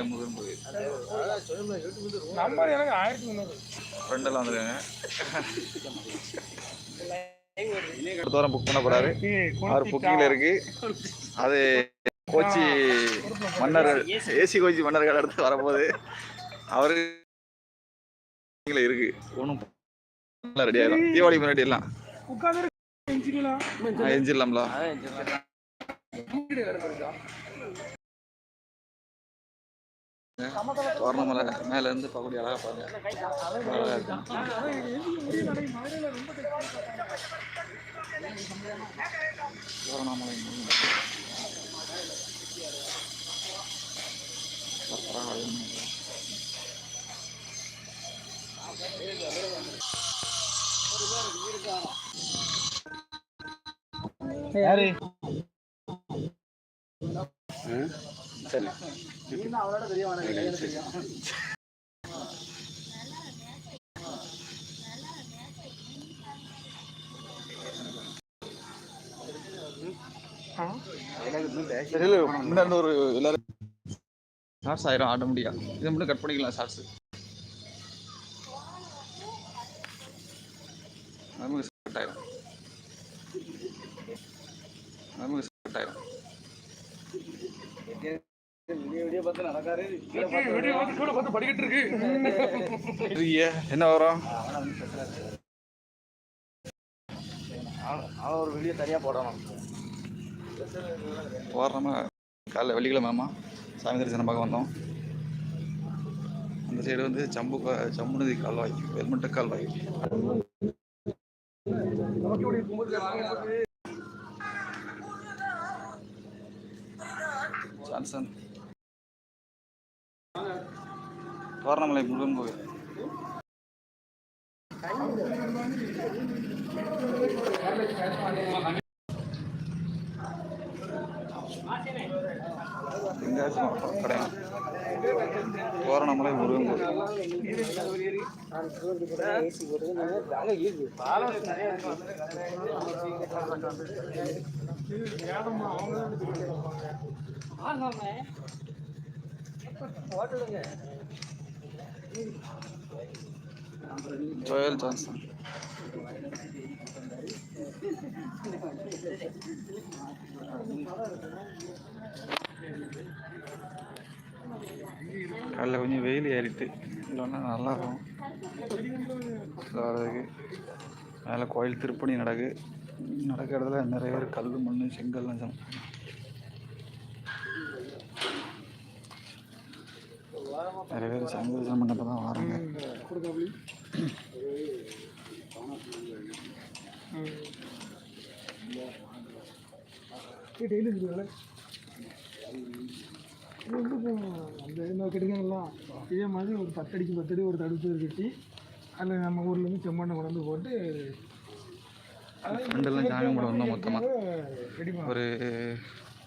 தோரணமலை முருகன் கோயில் நம்பர் எனக்கு ஆயிரத்தி முந்நூறு. ஃப்ரெண்டெல்லாம் வந்துருக்காங்க. தூரம் புக் பண்ண போறாரு. அவர் புக்கிங்ல இருக்கு. அது கோச்சி மன்னர் ஏசி கோச்சி மன்னர்கள் அடுத்து வரப்போகுது. அவரு இருக்கு. ஒன்றும் ரெடி ஆயிடும் தீபாவளி முன்னாடி எல்லாம். எஞ்சிடலாம்ல. தோரணமலை மேல இருந்து பார்க்கக்கூடிய அழகா பாருங்க. அழகா இருக்கு. தோரணமலை முருகன். பரவாயில்லை. யாரு சரி, இல்ல, முன்னாடி ஒரு எல்லாரும் ஷார்ட்ஸ் ஆயிரும் ஆட்டோமேட்டிக்கா இதை மட்டும் கட் பண்ணிக்கலாம் ஷார்ட்ஸ் நமக்கு கட் ஆயிரும். நமக்கு கட் ஆயிரும். பார்த்து படிக்கிட்டு என்ன வரும்? ஒரு வீடியோ தனியா போடணும் போடுறோமா காலைல வெள்ளிக்கிழமைமா சாமி தரிசனம் பார்க்க வந்தோம். அந்த சைடு வந்து சம்பு கா- சம்புநதி கால்வாய் வெல்மட்ட கால்வாய். ஜான்சன். தோரணமலை முருகன் கோவில். எங்கேயாச்சும் கிடையாது தோரணமலை முருகன் கோவில். ஜோயல் ஜான்சன் கொஞ்சம் வெயில் ஏறிட்டு இல்லைன்னா நல்லா இருக்கும். வர்றதுக்கு மேலே கோயில் திருப்பணி நடக்கு. நடக்கிற இடத்துல நிறைய பேர் கல் மண் செங்கல்லாம் நிறைய பேர் சங்கரிசனம் பண்ணப்போ தான் வராங்க. டெய்லி இருக்குதுல்ல அந்த இந்த கெடுக்கலாம் இதே மாதிரி ஒரு பத்தடிக்கு பத்தடி ஒரு தடுப்பு கட்டி அதில் நம்ம ஊர்லேருந்து செம்மண்ணை கொண்டு போட்டு ஃப்ரெண்டெல்லாம் சாமி கும்பிட வந்தோம் மொத்தமாக ஒரு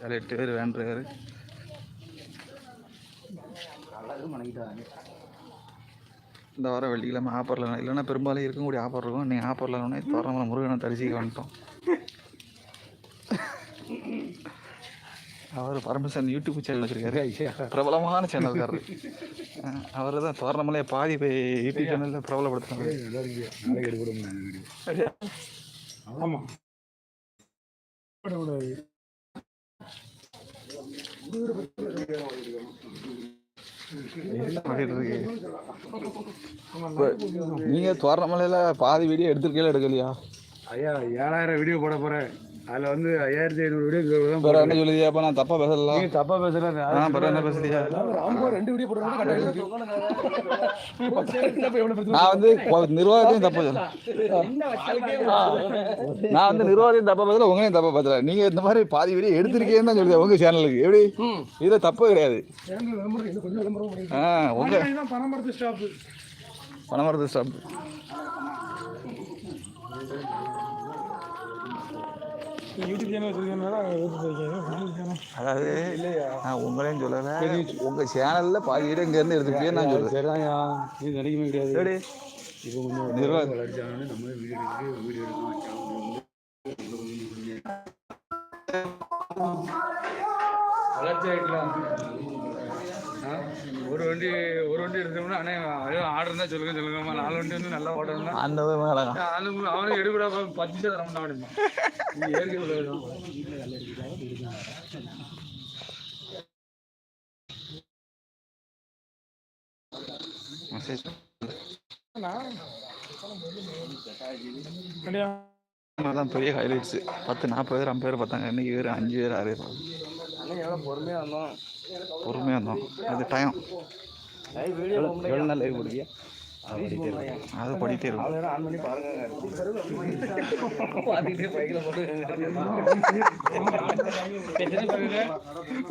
ஏழு எட்டு பேர் வேன் டிரைவர் இந்த வாரம் வெள்ளிக்கிழமை ஆப்பரில் இல்லைன்னா பெரும்பாலும் இருக்கக்கூடிய ஆப்பர் இருக்கும். நீங்கள் ஆப்பரில் உடனே தோரணமலை முருகனை தரிசிக்க வந்துட்டோம். அவர் பரமேஸ்வரன் யூடியூப் சேனல் வச்சிருக்காரு. பிரபலமான சேனல்காரர் அவர் தான் தோரணமலையை பாதி போய் யூடியூப் சேனலில் பிரபலப்படுத்தினாரு ஆமாம் நீங்க பண்ணிட்டு இருக்கு பாதி வீடியோ எடுத்துருக்கீங்களா எடுக்கலையா? ஐயா ஏழாயிரம் வீடியோ போட போகிறேன் அதில் வந்து ஐயாயிரத்தி ஐநூறு வீடியோ தான் வேற என்ன சொல்லுதியா அப்போ நான் தப்பாக பேசலாம் நீங்கள் தப்பாக பேசுகிறேன் ஆ பிறகு என்ன பேசுறியா ரெண்டு வீடியோ போடுறாங்க நான். வந்து நிர்வாகத்தையும் தப்பா சொல்ல நான் வந்து நிர்வாகத்தையும் தப்பா பேசல உங்களையும் தப்பா பேசல. நீங்க இந்த மாதிரி பாதி வீடியோ எடுத்திருக்கேன்னு தான் சொல்லுது உங்க சேனலுக்கு எப்படி? இதுல தப்பு கிடையாது. ஆ உங்க தான் பணமரத்து ஸ்டாப்பு பணமரத்து ஸ்டாப் அதாவது நான் உங்களையும் சொல்லல? உங்க சேனல்ல பாதி வீடியோ இங்க இருந்து எடுத்துருக்கேன்னு நான் சொல்றேன். சரிதான்யா நீ நடிக்கவே கிடையாது. எப்படி? இப்போ கொஞ்சம் நிர்வாகம் வளர்ச்சானே நம்ம வீடியோ எடுத்து வீடியோ எடுக்கலாம் வளர்ச்சி ஆகிக்கலாம் வண்டி ஒரு வண்டி எடுத்தோம்னா அண்ணே ஆர்டர் தான் சொல்லுங்க சொல்லுங்கம்மா. நாலு வண்டி வந்து நல்லா ஓடணும்னா அந்த அவனுக்கு எடுக்கூட பத்து நிமிஷம் தர மாட்டான். மெசேஜ் தான். பெரிய ஹைலைட்ஸு பத்து நாற்பது பேர் ஐம்பது பேர் பார்த்தாங்க. இன்னைக்கு வேறு அஞ்சு பேர் ஆறு பேர். எவ்வளோ பொறுமையாக இருந்தோம். பொறுமையாக இருந்தோம். அது டைம் எவ்வளோ நாள் லைவ் போடுவியா அது இருக்கும். ஆன் பண்ணி பாருங்க.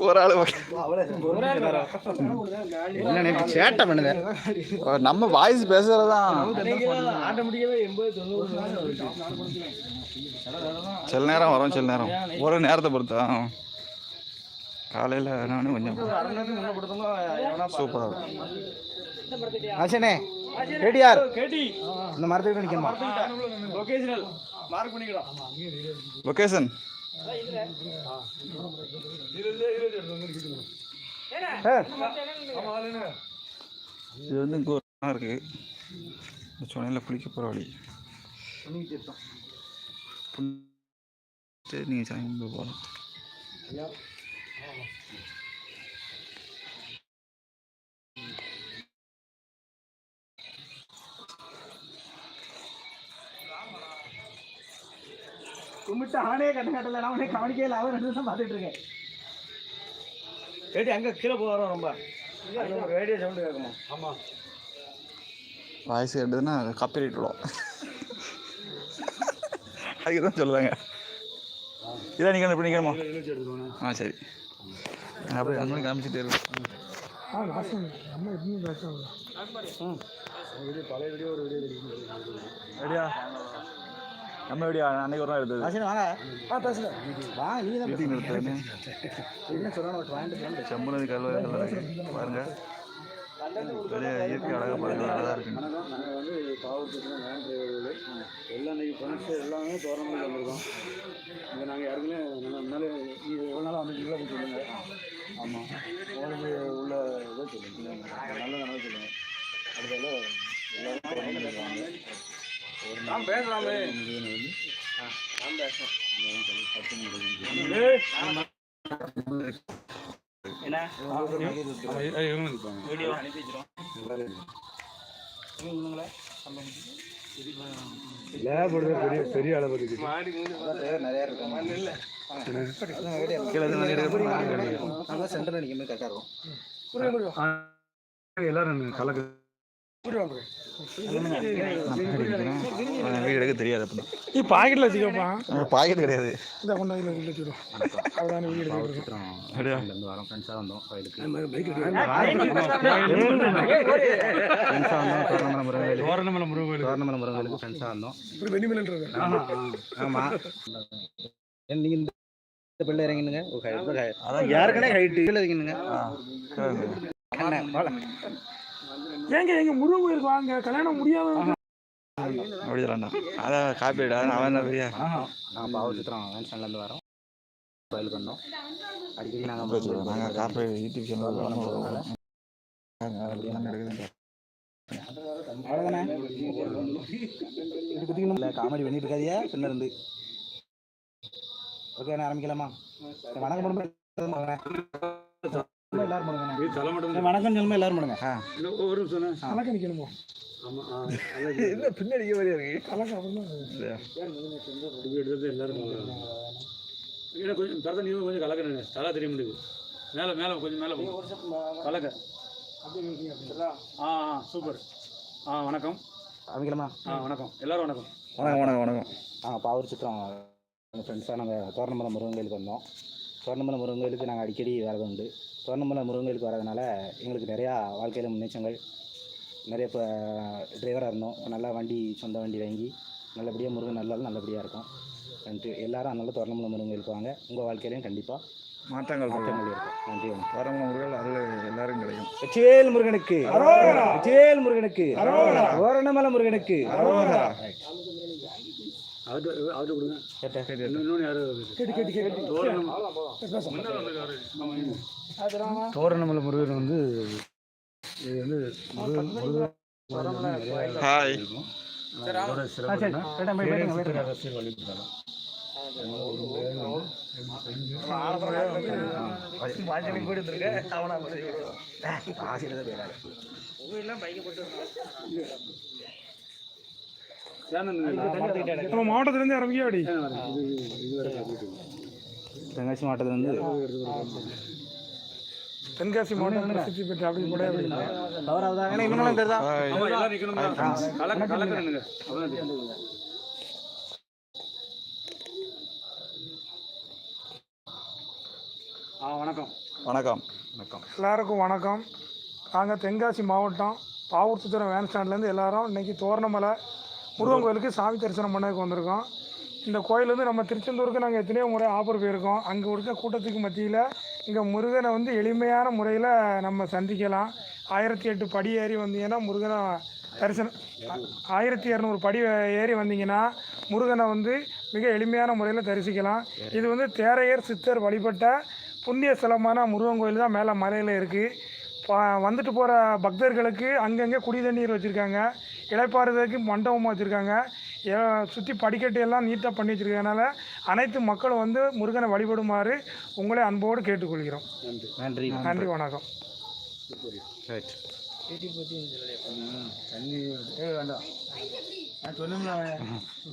ஒரு ஆள் என்ன சேட்டை பண்ணுது? நம்ம வாய்ஸ் தொண்ணூறு சில நேரம் வரும் சில நேரம். ஒரு நேரத்தை பொறுத்தா. காலையில் நானும் கொஞ்சம் சூப்பராக இருக்கும். கேட்டியார் கேட்டி இந்த மரத்துக்கு நிற்கணுமா லொக்கேஷன் இது வந்து இங்கே ஒரு இடம் இருக்கு. இந்த சொன்னையில் குளிக்க போகிற வழி. சரி நீங்கள் சாமி போகலாம். கும்பிட்டு ஆனே கட்ட கட்டல. நான் உடனே கவனிக்கவே இல்லை. அவன் ரெண்டு நிமிஷம் பார்த்துட்டு இருக்கேன். கேட்டி அங்கே கீழே போகிறோம் ரொம்ப. ரேடியோ சவுண்டு கேட்குமா? ஆமாம் வாய்ஸ் கேட்டதுன்னா காப்பிரைட் விடும் அதுக்கு தான் சொல்லுவாங்க இதான் நீங்கள் நிற்கணுமா ஆ சரி. அந்த மாதிரி காமிச்சிட்டே இருக்கேன் ஆ லாஸ்ட் நம்ம எப்பவுமே பேசுவோம் ரெடியா? நம்ம எப்படியா அன்னைக்கு ஒரு நாள் எடுத்தது. ஆசீன வாங்க. ஆ பேசுங்க. வா நீ தான் என்ன வாங்கிட்டு செம்பனது கல்வி பாருங்க. இயற்கை அழகாக பாருங்க அழகாக இருக்குங்க நாங்கள் வந்து காவல்துறை வேன் டிரைவர்கள் எல்லாம் இன்னைக்கு ஃப்ரெண்ட்ஸ் எல்லாமே தோரணங்கள் வந்திருக்கோம். இங்கே நாங்கள் யாருக்குமே முன்னாலே இது எவ்வளோ நாள் வந்துருக்கீங்களோ அப்படின்னு சொல்லுங்கள் ஆமாம் உங்களுக்கு உள்ள இதை சொல்லுங்கள் நல்ல நடந்து சொல்லுங்கள் அடுத்தால எல்லாரும் பேசலாமே நான் பேசுகிறேன் பத்து பெரிய பெரிய அளவு நிறைய எல்லாரும் கலக்கு வீடு எடுக்க தெரியாது நீ பாக்கெட்டில் வச்சுக்கப்பா. பாக்கெட் கிடையாது இந்த கொண்டு வந்து உள்ள வச்சுடும் அவ்வளோதான் வீடு எடுக்கிறது அப்படியா இருந்து வரோம் ஃப்ரெண்ட்ஸாக வந்தோம் கோயிலுக்கு தோரணமலை முருகன் கோயில் தோரணமலை முருகன் கோயிலுக்கு ஃப்ரெண்ட்ஸாக வந்தோம் ஒரு வெண்ணிமலன்றது ஆமாம் நீங்கள் இந்த பிள்ளை இறங்கினுங்க அதான் யாருக்குனே ஹைட்டு கீழே இறங்கினுங்க ஏங்க எங்க முருகன் கோயிலுக்கு வாங்க. கல்யாணம் முடியாத அப்படி அதான் காப்பீடு அவன் என்ன பெரிய நான் பாவ சித்திரம் வேன்ஸ்டாண்ட்லேருந்து வரோம். கோயிலுக்கு வந்தோம். அடிக்கடி நாங்கள் நாங்கள் காப்பீடு யூடியூப் சேனல் காமெடி பண்ணிட்டு இருக்காதியா பின்ன இருந்து. ஓகே நான் ஆரம்பிக்கலாமா? வணக்கம் பண்ணுங்க எல்லாரும் பண்ணுங்க வணக்கம். சொல்லுமா எல்லாரும் பண்ணுங்க ஆ. ஒரு நிமிஷம் கலக்க ஆ. இல்லை பின்னாடி மாதிரியா இருக்கு? கலக்க அப்புறம் எல்லாரும் இல்லை கொஞ்சம் தரத்தை நீங்க கொஞ்சம் கலக்கணுங்க தலை தெரிய முடியுது மேலே மேலே கொஞ்சம் மேலே கலக்க. ஆ ஆ சூப்பர். ஆ வணக்கம். ஆரம்பிக்கலாமா? ஆ வணக்கம். எல்லாரும் வணக்கம். வணக்கம் வணக்கம் வணக்கம். ஆ பாவூர் சித்திரம் ஃப்ரெண்ட்ஸாக நாங்கள் தோரணமலை முருகன் கோயிலுக்கு வந்தோம். தோரணமலை முருகன் கோயிலுக்கு நாங்கள் அடிக்கடி வரது உண்டு. தோரணமலை முருகன் கோயிலுக்கு வரதுனால எங்களுக்கு நிறையா வாழ்க்கையில் முன்னேற்றங்கள் நிறைய இப்போ டிரைவராக இருந்தோம். நல்லா வண்டி சொந்த வண்டி வாங்கி நல்லபடியாக முருகன் நல்லாலும் நல்லபடியாக இருக்கும். நன்றி. எல்லாரும் அதனால தோரணமலை முருகன் கோயிலுக்கு வாங்க. உங்கள் வாழ்க்கையிலையும் கண்டிப்பாக மாற்றங்கள் மாற்றங்கள் இருக்கும் நன்றி வரவங்க முருகல் அருள் எல்லாரும் கிடைக்கும். வெற்றிவேல் முருகனுக்கு. வெற்றிவேல் முருகனுக்கு. தோரணமலை முருகனுக்கு. அவர்கிட்ட அவர்கிட்ட கொடுங்க இன்னொன்று யாரும் தோரணமலை முருகன் வந்து இது வந்து ஹாய் அதோட சிறப்பு என்னன்னா, தேரையர் சித்தர் அகஸ்தியர் வழிபட்டாலும் ஒரு முறையாக வந்து நம்ம மாவட்டத்துலேருந்து இறங்கியா அப்படி தென்காசி மாவட்டத்துலேருந்து. தென்காசி மாவட்டம் பிரசித்தி பெற்ற அப்படி கூட தவறாவதா ஏன்னா இன்னும் தெரியுதா? கலக்க கலக்க. ஆ வணக்கம். வணக்கம். எல்லாருக்கும் வணக்கம். நாங்கள் தென்காசி மாவட்டம் பாவூர் சுத்திரம் வேன் ஸ்டாண்ட்லேருந்து எல்லாரும் இன்னைக்கு தோரணமலை முருகன் கோயிலுக்கு சாமி தரிசனம் பண்ணதுக்கு வந்திருக்கோம். இந்த கோயில் வந்து நம்ம திருச்செந்தூருக்கு நாங்கள் எத்தனையோ முறை ஆஃபர் போயிருக்கோம். அங்கே இருக்க கூட்டத்துக்கு மத்தியில் இங்கே முருகனை வந்து எளிமையான முறையில் நம்ம சந்திக்கலாம். ஆயிரத்தி எட்டு படி ஏறி வந்தீங்கன்னா முருகனை தரிசனம் ஆயிரத்தி இரநூறு படி ஏறி வந்தீங்கன்னா முருகனை வந்து மிக எளிமையான முறையில் தரிசிக்கலாம். இது வந்து தேரையர் சித்தர் வழிபட்ட புண்ணிய ஸ்தலமான முருகன் கோயில் தான் மேலே மலையில் இருக்குது வந்துட்டு போகிற பக்தர்களுக்கு அங்கங்கே குடி தண்ணீர் வச்சுருக்காங்க. இளைப்பாறுதலுக்கு மண்டபம் வச்சுருக்காங்க. சுற்றி படிக்கட்டு எல்லாம் நீட்டாக பண்ணி வச்சுருக்கனால அனைத்து மக்களும் வந்து முருகனை வழிபடுமாறு உங்களை அன்போடு கேட்டுக்கொள்கிறோம். நன்றி. நன்றி. வணக்கம்.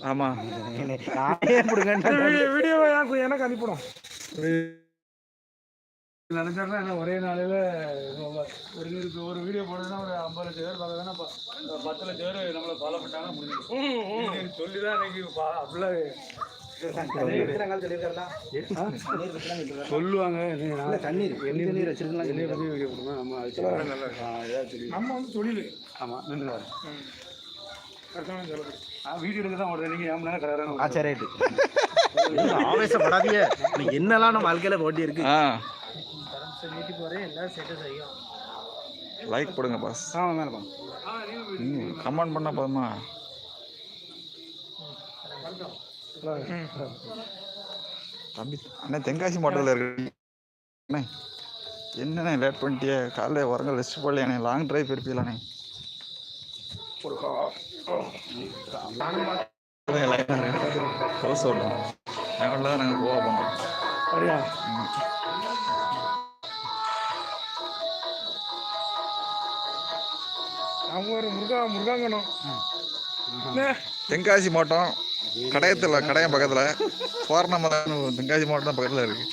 ஆமாம் எனக்கு அனுப்பிடும் நினைச்சாருன்னா என்ன ஒரே நாளையில ஒரு நூறு ஒரு வீடியோ போடுறதுன்னா ஒரு ஐம்பது லட்சம் பேர் பார்க்கறதுன்னா ப- பத்து லட்சம் பேர் நம்மளை ஃபாலோ பண்ணிட்டாங்கன்னா முடிஞ்சிடும். சொல்லி தான் இன்னைக்கு பா- அப்படிலாம் சொல்லுவாங்க. நம்ம வந்து தொழில். ஆமாம் நின்று வீடியோ எடுக்க தான் ஓடுது நீங்கள் ஏன் நேரம் கரெக்டான ஆ சரி ரைட்டு. ஆவேசப்படாதீங்க. என்னெல்லாம் நம்ம வாழ்க்கையில போட்டி இருக்கு ஆ லைக் போடுங்க பாஸ் ஆமாம் மேலே கமெண்ட் பண்ண போதுமா? தம்பி அண்ணே தென்காசி மாவட்டத்தில் இருக்கு. அண்ணே என்னண்ணே லேட் பண்ணிட்டியே? காலைல உரங்க ரெஸ்ட் போடலையாண்ணே லாங் டிரைவ் இருப்பீங்களாண்ணே ஹவுஸ் ஓட்டணும் எவ்வளோ தான் நாங்கள் கோவா பண்ணுறோம் அவங்க ஒரு முருகா முருகாங்கனம். என்ன? தென்காசி மாவட்டம் கடையத்தில் கடையம் பக்கத்தில். பூர்ணமலை தென்காசி மாவட்டம் பக்கத்தில் இருக்கு.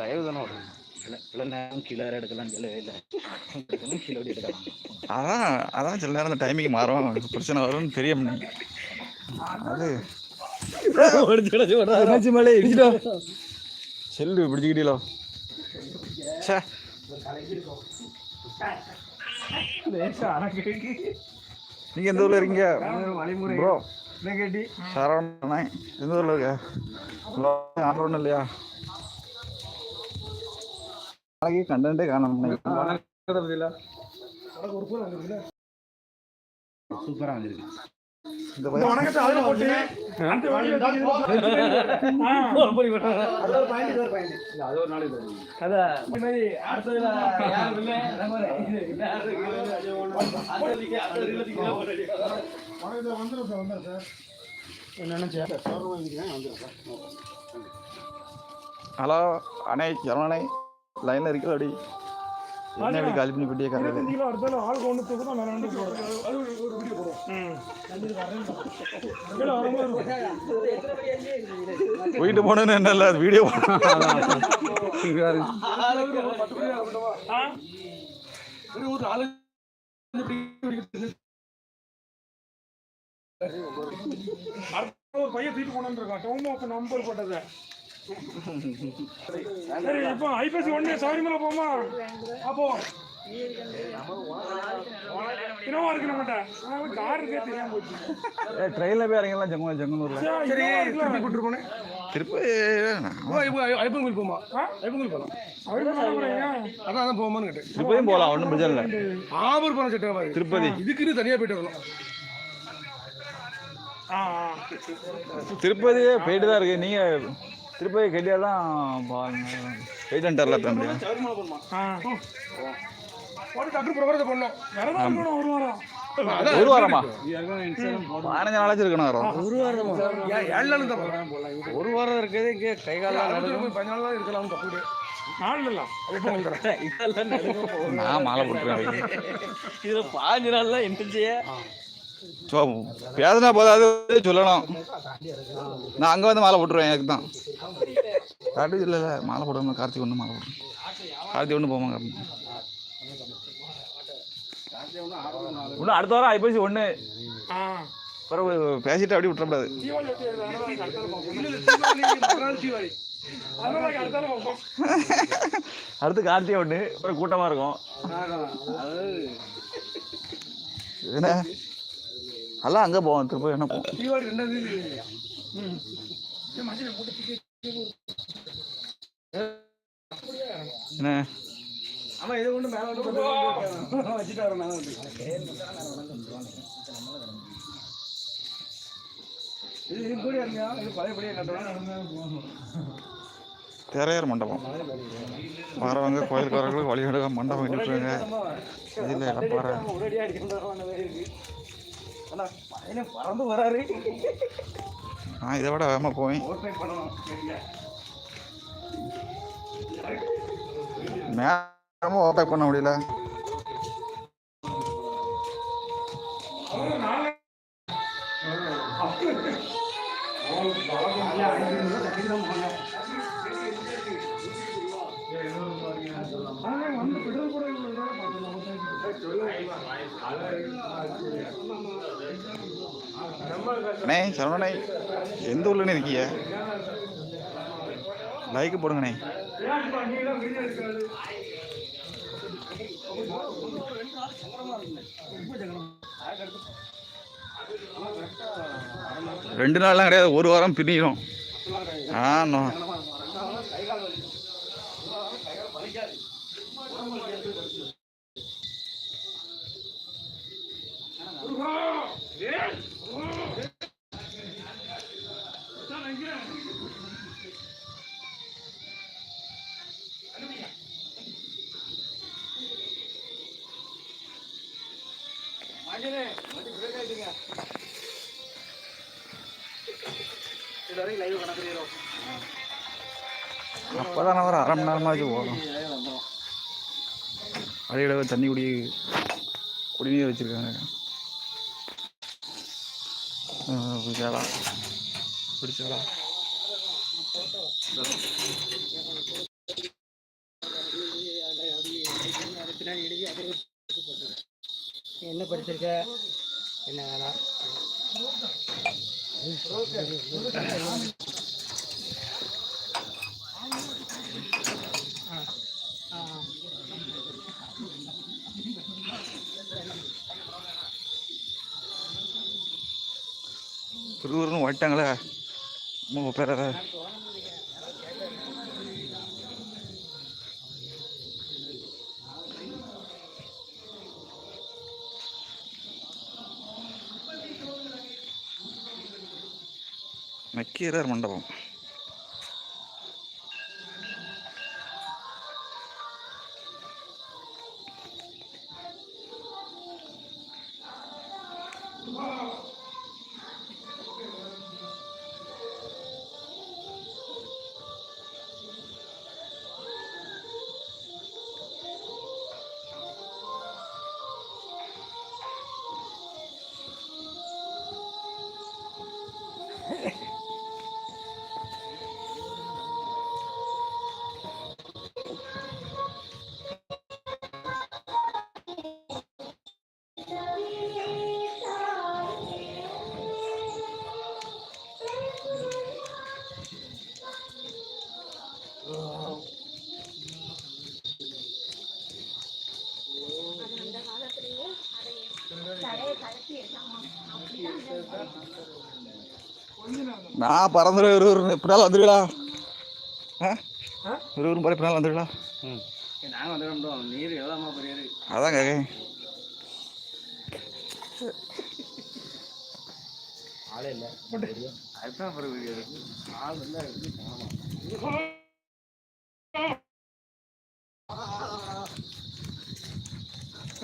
லைவ் தானே வரும் இவ்வளோ நேரம் கீழே எடுக்கலாம் சொல்லவே இல்லை. எடுக்கணும் கீழே எடுக்கலாம். அதான் அதான் சில நேரம் அந்த டைமிங் மாறும். பிரச்சனை வரும்னு தெரியும். அது செல்லு பிடிச்சிக்கிட்டீங்களோ? சே நீங்கள் எந்த ஊரில் இருக்கீங்க? ப்ரோ. எந்த ஊரில் இருக்க? ஆண்டவன் இல்லையா? வணக்கத்தை வந்துடும் சார் வந்துடும் சார் ஹலோ அண்ணே சரவணனை லைனில் இருக்கல அப்படி. என்ன அப்படி காலி பண்ணி போட்டியே கரையில் நீங்களும் அடுத்தால ஆள் கொண்டு தூக்கு தான் போடுவோம் போயிட்டு போனேன்னு என்ன இல்லை அது வீடியோ அடுத்த ஒரு பையன் தூக்கிட்டு கொண்டு இருக்கான். டவுன் அப்போ நம்பர் போட்டதை. சரி இப்போ ஐபிஎஸ்சி ஒன்று சபரிமலை போமா? அப்போ என்னவா இருக்கு நம்மகிட்ட? அதான் கார் இருக்கே தெரியாம போச்சு. ட்ரெயினில் போய் இறங்கலாம் ஜெங்கல் ஜெங்கலூரில் சரி திருப்பி கூட்டு போனேன் திருப்பி ஐப்பன் கோயில் போமா? ஐப்பன் கோயில் சொல்றீங்க அதான் அதான் போமான்னு கேட்டேன். திருப்பதியும் போகலாம் ஒன்றும் பிரச்சனை இல்லை. ஆபூர் போன செட்டு திருப்பதி. இதுக்குன்னு தனியாக போயிட்டு வரணும் ஆ ஆ. திருப்பதி போயிட்டு தான் இருக்கு. நீங்கள் திருப்பதி பிரபரத்தை பண்ணோம் வரதான் இருக்கணும் ஒரு வாரம். ஒரு வாரமா? பதினஞ்சு நாளாச்சும் இருக்கணும் வரோம். ஒரு வாரம்? ஏழு நாள் தான் போகலாம் ஒரு வாரம் இருக்குது இங்கே கை காலம் பதினஞ்சு நாள் தான் இருக்கலாம் தப்பு நாள் இல்ல இதெல்லாம் நடுங்க போகும். நான் மாலை போட்டுருவேன். இதுல பாஞ்சு நாள்லாம் என்ன செய்ய பேசினா போதாது சொல்லணும். நான் அங்கே வந்து மாலை போட்டுருவேன் எனக்கு தான். கார்த்திக் இல்லை இல்லை மாலை போடுவோம் கார்த்திக் ஒன்று மாலை போடுவோம் கார்த்திக் ஒன்று போவாங்க இன்னும் அடுத்த வாரம் ஐப்பசி ஒன்று பிறகு பேசிட்டு அப்படியே விட்டுறக்கூடாது அடுத்து கார்த்திகை ஒன்று அப்புறம் கூட்டமாக இருக்கும். என்ன? எல்லாம் அங்கே போவோம் திருப்பதி என்ன என்ன? ஆமா இதை கொண்டு மேலே வந்து வச்சுட்டு வர மேலே வந்து. இது இது கூட இருங்க இது பழையபடியாக கட்டணும் திரையார் மண்டபம். வரவங்க கோயிலுக்கு வரவங்களுக்கு வழிபடுக மண்டபம் கட்டிட்டுருங்க இதில் உடனடியாக பறந்து வராரு. நான் இதை விட வேகமாக போவேன் நேரமாக ஓவர்டேக் பண்ண முடியல. அண்ணே சரவணே எந்த ஊர்லன்னு இருக்கீங்க? லைக் போடுங்கண்ணே. ரெண்டு நாள்லாம் கிடையாது ஒரு வாரம் பிரியும் ஆ அப்போ தானே ஒரு அரை மணி நேரமாச்சு போதும் அடியிட தண்ணி குடி குடிநீர் வச்சுருக்காங்க. பிடிச்சாலா பிடிச்சாலா என்ன படிச்சிருக்க? என்ன திருவூர்னு ஓட்டாங்களே மூணு பேர் நக்கீரர் மண்டபம் Wow. நான் பறந்துடும் ஒரு ஒரு எப்படி நாள் வந்துடுவீங்களா ஒரு ஒரு முறை எப்படி நாள் நாங்கள் வந்துடுறோம். நீர் எவ்வளோமா பெரியாரு அதான் கேட்க ஆளே இல்லை. அதுதான் பிறகு ஆள் இல்லை.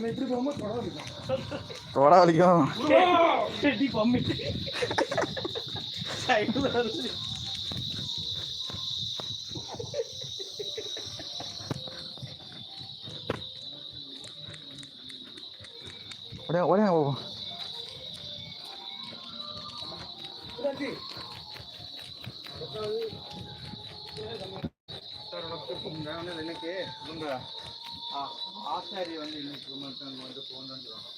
இப்படி போகும்போது தொடர இருக்கும் தொட வலிக்கும் செடி பம்மி சைக்கிள் வருது உடனே உடனே போவோம் எனக்கு உங்க ஆசாரி வந்து இன்னைக்கு மட்டும் வந்து ஃபோன் வந்துடும்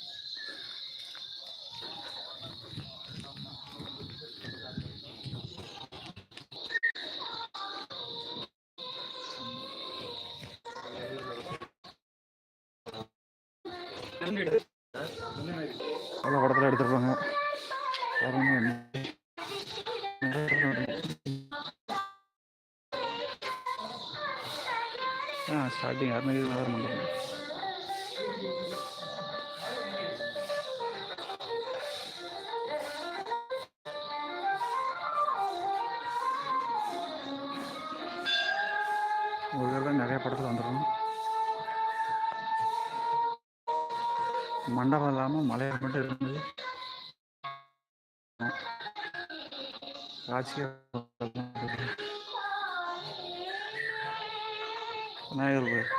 ஆ ஸ்டார்டிங் அறுநூறு நகர் மண்டபம் ஒரு தடவை நிறைய படத்தில் வந்துடும் மண்டபம் இல்லாமல் மலையாளம் மட்டும் இருந்தது காட்சியாக 哪一会儿？